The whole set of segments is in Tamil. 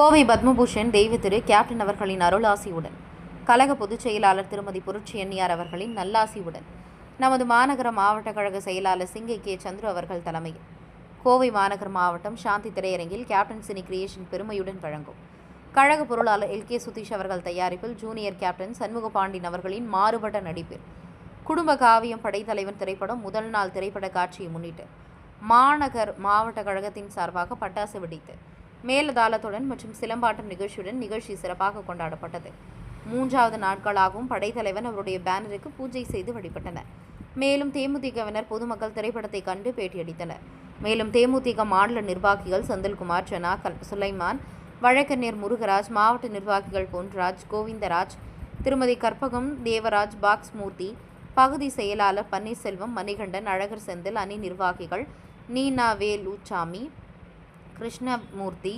கோவை பத்மபூஷன் தெய்வ திரு கேப்டன் அவர்களின் அருளாசியுடன். கழக பொதுச் செயலாளர் திருமதி புரட்சி எண்ணியார் அவர்களின் நல்லாசியுடன். நமது மாநகர மாவட்ட கழக செயலாளர் சிங்கை கே. சந்துரு அவர்கள் தலைமையில். கோவை மாநகர் மாவட்டம் சாந்தி திரையரங்கில் கேப்டன் சினி கிரியேஷன் பெருமையுடன் வழங்கும். கழக பொருளாளர் எல். கே. சுதீஷ் அவர்கள் தயாரிப்பில் ஜூனியர் கேப்டன் சண்முக பாண்டியன் அவர்களின் மாறுபட்ட நடிப்பில். குடும்ப காவியம் படைத்தலைவன் திரைப்படம் முதல் நாள் திரைப்பட காட்சியை முன்னிட்டு மாநகர் மாவட்ட கழகத்தின் சார்பாக பட்டாசு வெடித்து மேலதாளத்துடன் மற்றும் சிலம்பாட்டம் நிகழ்ச்சியுடன் நிகழ்ச்சி சிறப்பாக கொண்டாடப்பட்டது. மூன்றாவது நாட்களாகவும் படைத்தலைவன் அவருடைய பேனருக்கு பூஜை செய்து வழிபட்டனர். மேலும் தேமுதிகவினர் பொதுமக்கள் திரைப்படத்தை கண்டு பேட்டியளித்தனர். மேலும் தேமுதிக மாநில நிர்வாகிகள் செந்தில்குமார் ஜனா கல்- சுலைமான் வழக்கறிஞர் முருகராஜ் மாவட்ட நிர்வாகிகள் பொன்ராஜ் கோவிந்தராஜ் திருமதி கற்பகம் தேவராஜ் பாக்ஸ் மூர்த்தி பகுதி செயலாளர் பன்னீர்செல்வம் மணிகண்டன் அழகர் செந்தில் அணி நிர்வாகிகள் நீனா வேலுச்சாமி கிருஷ்ணமூர்த்தி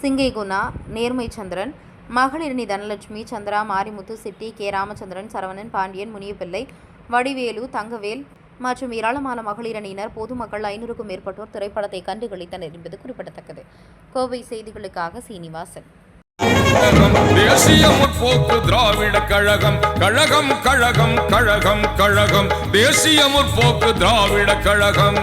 சிங்கை குணா நேர்மை சந்திரன் மகளிரணி தனலட்சுமி சந்திரா மாரிமுத்து சிட்டி கே. ராமச்சந்திரன் சரவணன் பாண்டியன் முனியப்பிள்ளை வடிவேலு தங்கவேல் மற்றும் ஏராளமான மகளிரணியினர் பொதுமக்கள் ஐநூறுக்கும் மேற்பட்டோர் திரைப்படத்தை கண்டு களித்தனர் என்பது குறிப்பிடத்தக்கது. கோவை செய்திகளுக்காக சீனிவாசன். தேசிய முற்போக்கு திராவிட கழகம் கழகம் கழகம் கழகம் கழகம். தேசிய முற்போக்கு திராவிட கழகம்.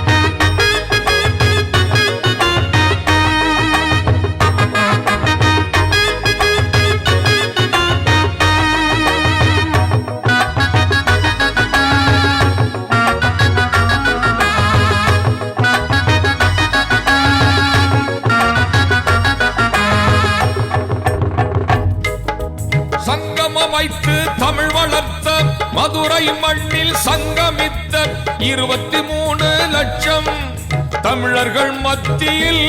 சங்கம் அமைத்து தமிழ் வளர்த்த மதுரை மண்ணில் சங்கமித்த இருபத்தி மூணு லட்சம் தமிழர்கள் மத்தியில்.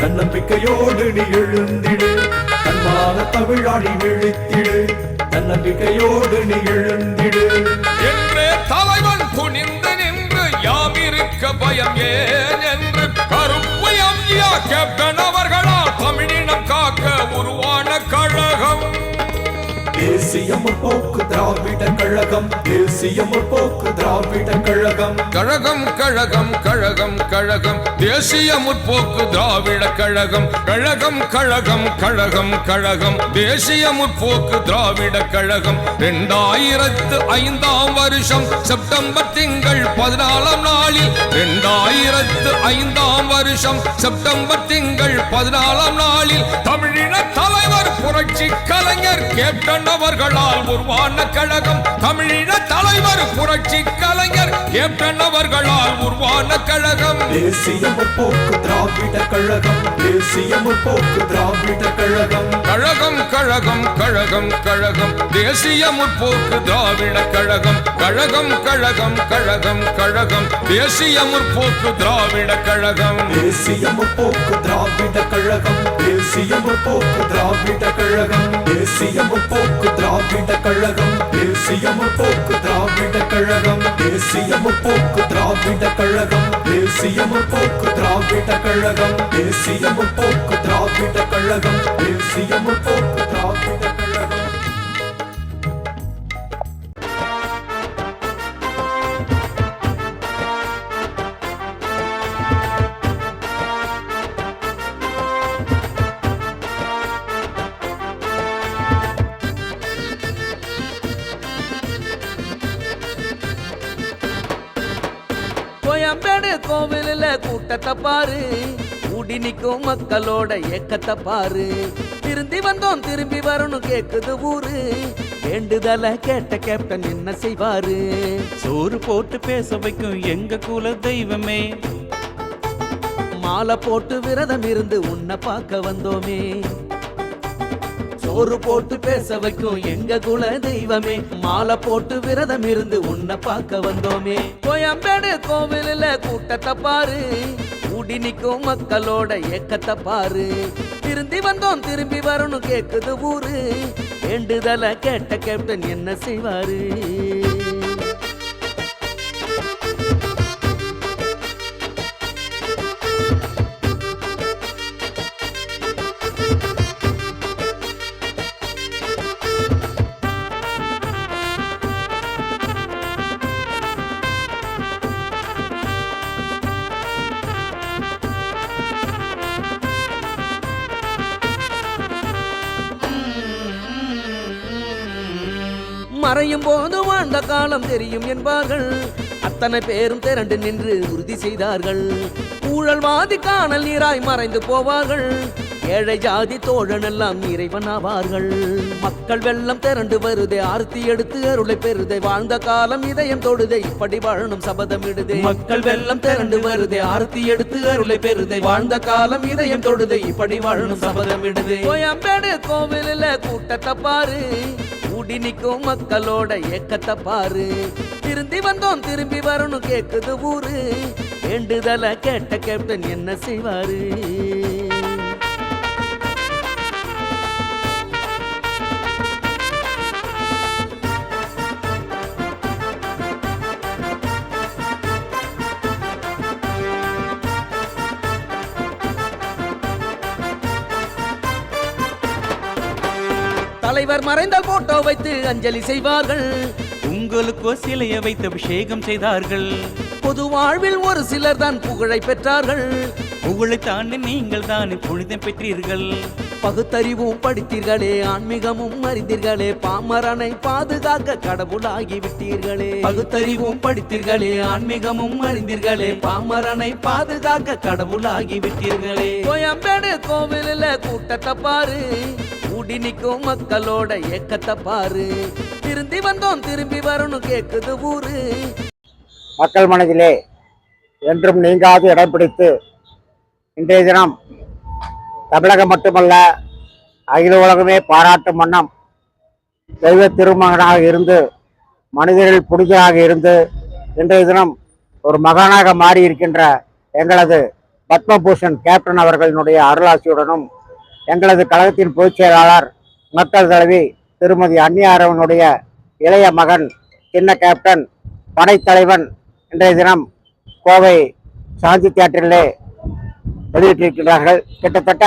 தன்னம்பிக்கையோடு நீ எழுந்திடு. தன்மான தமிழாடி விழித்திடு தன்னம்பிக்கையோடு நீ எழுந்திடு. என்றே தலைவன் துணிந்து நின்று யாமிருக்க பயம் ஏன் என்று கருப்பு எம்ஜிஆ captain I'm a Poker. Dravida Kazhagam Desiya Murpokku Dravida கழகம். கழகம் கழகம் கழகம் கழகம் தேசிய முற்போக்கு திராவிட கழகம். கழகம் கழகம் கழகம் கழகம் தேசிய முற்போக்கு திராவிட கழகம். இரண்டாயிரத்து ஐந்தாம் வருஷம் செப்டம்பர் திங்கள் பதினாலாம் நாளில் இரண்டாயிரத்து ஐந்தாம் வருஷம் செப்டம்பர் திங்கள் பதினாலாம் நாளில் தமிழின தலைவர் புரட்சி கலைஞர் கேப்டன் அவர்களால் உருவான கழகம் தமிழின தலைவர் புரட்சி கலைஞர் கேப்டன் உருவான கழகம். தேசிய முற்போக்கு திராவிட கழகம். தேசிய முற்போக்கு திராவிட கழகம். கழகம் கழகம் கழகம் கழகம். தேசிய முற்போக்கு திராவிட கழகம். கழகம் கழகம் கழகம் கழகம். தேசிய முற்போக்கு திராவிட கழகம். தேசிய முற்போக்கு திராவிட கழகம். தேசிய முற்போக்கு திராவிட கழகம். தேசிய முற்போக்கு திராவிட கழகம். தேசிய முற்போக்கு திராவிட கழகம். தேசிய முற்போக்கு திராவிட கழகம் தேசியம் போக்கு திராவிட கழகம் தேசியம் போக்கு திராவிட கழகம் தேசியம் போக்கு திராவிட கோவிலில் கூட்டத்தை பாரு. கூடி நிற்கும் மக்களோட ஏக்கத்தை பாரு. திரும்பி வந்தோம் திரும்பி வரணும் கேக்குது ஊரு. வேண்டுதல கேட்ட கேப்டன் என்ன செய்வாரு? சோறு போட்டு பேச வைக்கும் எங்க குல தெய்வமே. மாலை போட்டு விரதம் இருந்து உன்னை பார்க்க வந்தோமே. சோறு போட்டு பேச வைக்கும் எங்க குல தெய்வமே. மாலை போட்டு விரதம் இருந்து உன்னை பார்க்க வந்தோமே. கோயம்பேடு கோவிலில் கூட்டத்தை பாரு. கூடி நிற்கும் மக்களோட ஏக்கத்தை பாரு. திரும்பி வந்தோம் திரும்பி வரணும் கேக்குது ஊரு. வேண்டுதல கேட்ட கேப்டன் என்ன செய்வாரு? மறையும் போது வாழ்ந்த காலம் தெரியும் என்பார்கள். அத்தனை பேரும் திரண்டு நின்று உறுதி செய்தார்கள். ஊழல்வாதி காணல் நீராய் மறைந்து போவார்கள். ஏழை ஜாதி தோழன் எல்லாம் இறைவன் ஆவார்கள். மக்கள் வெள்ளம் திரண்டு வருதே ஆர்த்தி எடுத்து அருளை பெறுதே. வாழ்ந்த காலம் இதயம் தொடுதே இப்படி வாழணும் சபதம் இடுதே. மக்கள் வெள்ளம் திரண்டு வருதே ஆர்த்தி எடுத்து அருளை பெறுதே. வாழ்ந்த காலம் இதயம் தொடுதே இப்படி வாழணும் சபதம் இடுதே. கோயம்பேடு கோவிலில் கூட்டத்தை பாரு. கூடி நிற்கும் மக்களோட ஏக்கத்தை பாரு. திரும்பி வந்தோம் திரும்பி வரணும் கேக்குது ஊரு. வேண்டுதல கேட்ட கேப்டன் என்ன செய்வாரு? தலைவர் மறைந்தால் போட்டோ வைத்து அஞ்சலி செய்வார்கள். உங்களுக்கோ சிலைய வைத்து அபிஷேகம் செய்தார்கள். பொது வாழ்வில் ஒரு சிலர் தான் புகழை பெற்றார்கள். புகழை தாண்டி நீங்கள் தானே புனிதம் பெற்றீர்கள். பகுத்தறிவும் படித்தீர்களே ஆன்மீகமும் அறிந்தீர்களே பாமரனை பாதுகாக்க கடவுளாகி விட்டீர்களே பகுத்தறிவும் படித்தீர்களே ஆன்மீகமும் அறிந்தீர்களே பாமரனை பாதுகாக்க கடவுளாகி விட்டீர்களே கோயம்பேடு கோவிலில் கூட்டத்தை பாரு கூடி நிற்கும் மக்களோட ஏக்கத்தை பாரு. திரும்பி வந்தோம் திரும்பி வரணும் கேக்குது ஊரு. மக்கள் மனதிலே என்றும் நீங்காது இடம் பிடித்து இன்றைய தினம் தமிழகம் மட்டுமல்ல அகில உலகமே பாராட்டும் வண்ணம் தெய்வ திருமகனாக இருந்து மனிதர்கள் புனிதராக இருந்து இன்றைய தினம் ஒரு மகானாக மாறி இருக்கின்ற எங்களது பத்மபூஷன் கேப்டன் அவர்களினுடைய அருளாசியுடனும் எங்களது கழகத்தின் பொதுச் செயலாளர் மக்கள் தலைவி திருமதி அன்னியாரவனுடைய இளைய மகன் சின்ன கேப்டன் படைத்தலைவன் இன்றைய தினம் கோவை சாந்தி தியேட்டரிலே வெளியிட்டிருக்கிறார்கள் கிட்டத்தட்ட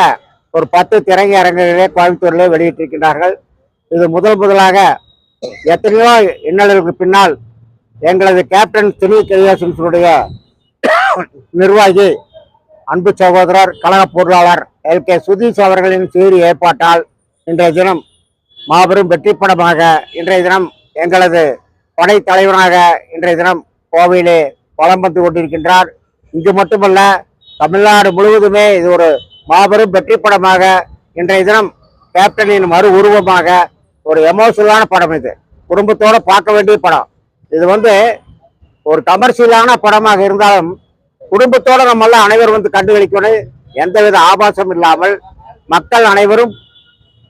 ஒரு பத்து திரையரங்குகளிலே கோயம்புத்தூரிலே வெளியிட்டிருக்கிறார்கள் இது முதல் முதலாக எத்தனையோ இன்னலுக்கு பின்னால் எங்களது கேப்டன் துணி கிரியாசன்ஸுடைய நிர்வாகி அன்பு சகோதரர் கழக பொருளாளர் எல். கே. சுதீஷ் அவர்களின் சீரி ஏற்பாட்டால் இன்றைய தினம் மாபெரும் வெற்றி படமாக இன்றைய தினம் எங்களது படை தலைவராக இன்றைய தினம் கோவையிலே வலம் வந்து கொண்டிருக்கின்றார். இங்கு மட்டுமல்ல தமிழ்நாடு முழுவதுமே இது ஒரு மாபெரும் வெற்றி படமாக இன்றைய தினம் கேப்டனின் மறு உருவமாக ஒரு எமோஷனலான படம் இது. குடும்பத்தோட பார்க்க வேண்டிய படம். இது வந்து ஒரு கமர்ஷியலான படமாக இருந்தாலும் குடும்பத்தோடு நம்ம அனைவரும் வந்து கண்டுகளிக்கணும். எந்தவித ஆபாசம் இல்லாமல் மக்கள் அனைவரும்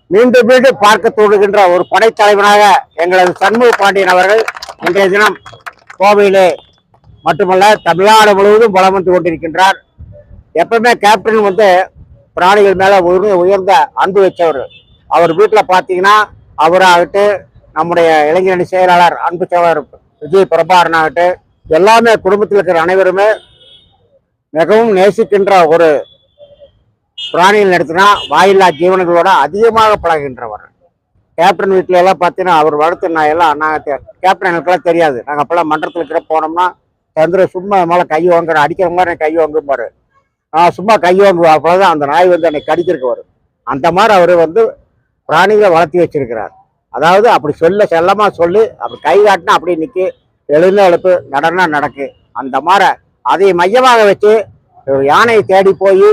மீண்டும் மீண்டும் பார்க்க தோடுகின்ற ஒரு படைத்தலைவனாக எங்களது சண்முக பாண்டியன் அவர்கள் இன்றைய தினம் கோவையிலே மட்டுமல்ல தமிழ்நாடு முழுவதும் பலம் வந்து கொண்டிருக்கின்றார். எப்பவுமே கேப்டன் வந்து பிராணிகள் மேல உயர்ந்த அன்பு வச்சவர். அவர் வீட்டில் பார்த்தீங்கன்னா அவராகட்டும் நம்முடைய இளைஞரணி செயலாளர் அன்பு சகோதரர் விஜய் பிரபாகரன் ஆகட்டும் எல்லாமே குடும்பத்தில் இருக்கிற அனைவருமே மிகவும் நேசிக்கின்ற ஒரு பிராணிகள் நடத்தினா வாயில்லா ஜீவனங்களோட அதிகமாக பழகுகின்றவர் கேப்டன் வீட்டில எல்லாம் பார்த்தீங்கன்னா அவர் வளர்த்து நான் எல்லாம் நாங்கள் கேப்டன் எனக்குலாம் தெரியாது. நாங்கள் அப்பெல்லாம் மன்றத்தில் இருக்கிற போனோம்னா சந்திர சும்மா மேலே கை வாங்குற அடிக்கிற மாதிரி எனக்கு கை வாங்கும்பாரு. நான் சும்மா கை வாங்குவேன் அப்போதான் அந்த நாய் வந்து என்னை கடிக்கிறக்கு வரும் அந்த மாதிரி அவர் வந்து பிராணிகளை வளர்த்தி வச்சிருக்கிறார். அதாவது அப்படி சொல்ல செல்லமாக சொல்லி அப்படி கை காட்டினா அப்படியே நிற்கி எழுந்த எழுப்பு நடனா நடக்கு. அந்த மாதிரி அதை மையமாக வச்சு ஒரு யானையை தேடி போய்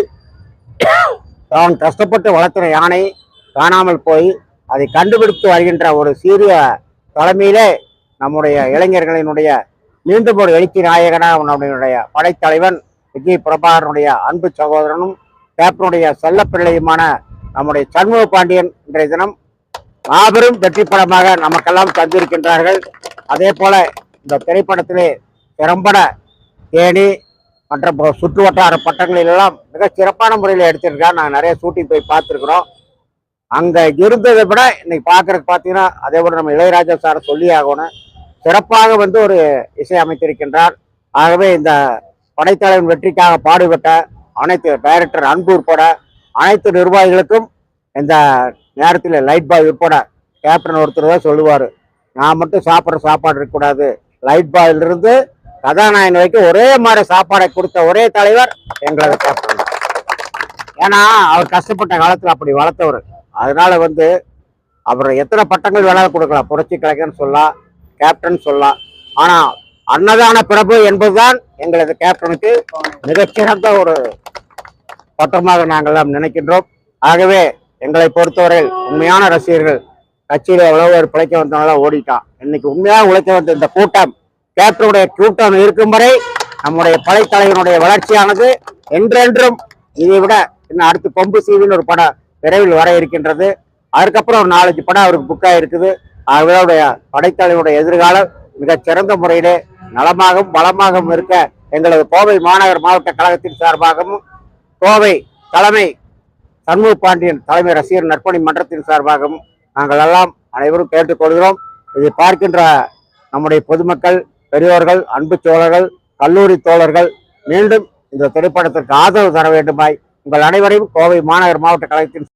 தான் கஷ்டப்பட்டு வளர்த்துற யானை காணாமல் போய் அதை கண்டுபிடித்து வருகின்ற ஒரு சீரிய தலைமையிலே நம்முடைய இளைஞர்களினுடைய மீண்டும் ஒரு எழுச்சி நாயகனாக நம்முடைய படைத்தலைவன் விஜய் பிரபாகரனுடைய அன்பு சகோதரனும் கேப்டனுடைய செல்லப்பிள்ளையுமான நம்முடைய சண்முக பாண்டியன் இன்றைய தினம் மாபெரும் வெற்றி படமாக நமக்கெல்லாம் தந்திருக்கின்றார்கள். அதே போல இந்த திரைப்படத்திலே திறம்பட தேனி மற்ற சுற்று வட்டார பட்டங்களிலெல்லாம் மிக சிறப்பான முறையில் எடுத்திருக்காங்க. நாங்கள் நிறைய ஷூட்டிங் போய் பார்த்துருக்குறோம். அங்கே இருந்ததை விட இன்னைக்கு பார்க்கறதுக்கு பார்த்தீங்கன்னா அதே போல் நம்ம இளையராஜா சாரை சொல்லி ஆகணும். சிறப்பாக வந்து ஒரு இசை அமைத்திருக்கின்றார். ஆகவே இந்த படைத்தலைவன் வெற்றிக்காக பாடுபட்ட அனைத்து டைரக்டர் அன்பு உட்பட அனைத்து நிர்வாகிகளுக்கும் இந்த நேரத்தில் லைட் பாய் உட்பட கேப்டன் ஒருத்தர் தான் சொல்லுவார். நான் மட்டும் சாப்பிட்ற சாப்பாடு இருக்கக்கூடாது. லைட் பாயிலிருந்து கதாநாயகன் வரைக்கும் ஒரே மாதிரி சாப்பாடை கொடுத்த ஒரே தலைவர் எங்களது கேப்டன். ஏன்னா அவர் கஷ்டப்பட்ட காலத்தில் அப்படி வளர்த்தவர். அதனால வந்து அவர் எத்தனை பட்டங்கள் வேணாலும் கொடுக்கலாம். புரட்சி கலைஞர்னு சொல்லலாம் கேப்டன் சொல்லலாம் ஆனால் அன்னதான பிரபு என்பதுதான் எங்களது கேப்டனுக்கு மிகச்சிறந்த ஒரு பட்டமாக நாங்கள் எல்லாம் நினைக்கின்றோம். ஆகவே எங்களை பொறுத்தவரையில் உண்மையான ரசிகர்கள் கட்சியில் எவ்வளவு பேர் பிழைக்க வந்தவங்களாம் ஓடிட்டான் இன்னைக்கு உண்மையாக உழைக்க வந்த இந்த கூட்டம் தேட்டருடைய கூட்டம் இருக்கும் வரை நம்முடைய படைத்தலைவனுடைய வளர்ச்சியானது என்றென்றும் இதை விட இன்னும் அடுத்து கொம்பு சீவின்னு ஒரு படம் விரைவில் வர இருக்கின்றது. அதுக்கப்புறம் ஒரு நாலஞ்சு படம் அவருக்கு புக்காக இருக்குது அவருடைய படைத்தலைவனுடைய எதிர்காலம் மிகச் சிறந்த முறையிலே நலமாகவும் வளமாகவும் இருக்க எங்களது கோவை மாநகர் மாவட்ட கழகத்தின் சார்பாகவும் கோவை தலைமை சண்முக பாண்டியன் தலைமை ரசிகர் நற்பணி மன்றத்தின் சார்பாகவும் நாங்கள் எல்லாம் அனைவரும் கேட்டுக்கொள்கிறோம் இதை பார்க்கின்ற நம்முடைய பொதுமக்கள் பெரியோர்கள் அன்பு தோழர்கள் கல்லூரி தோழர்கள் மீண்டும் இந்த திரைப்படத்திற்கு ஆதரவு தர வேண்டுமாய் உங்கள் அனைவரையும் கோவை மாநகர் மாவட்ட கழகத்தின்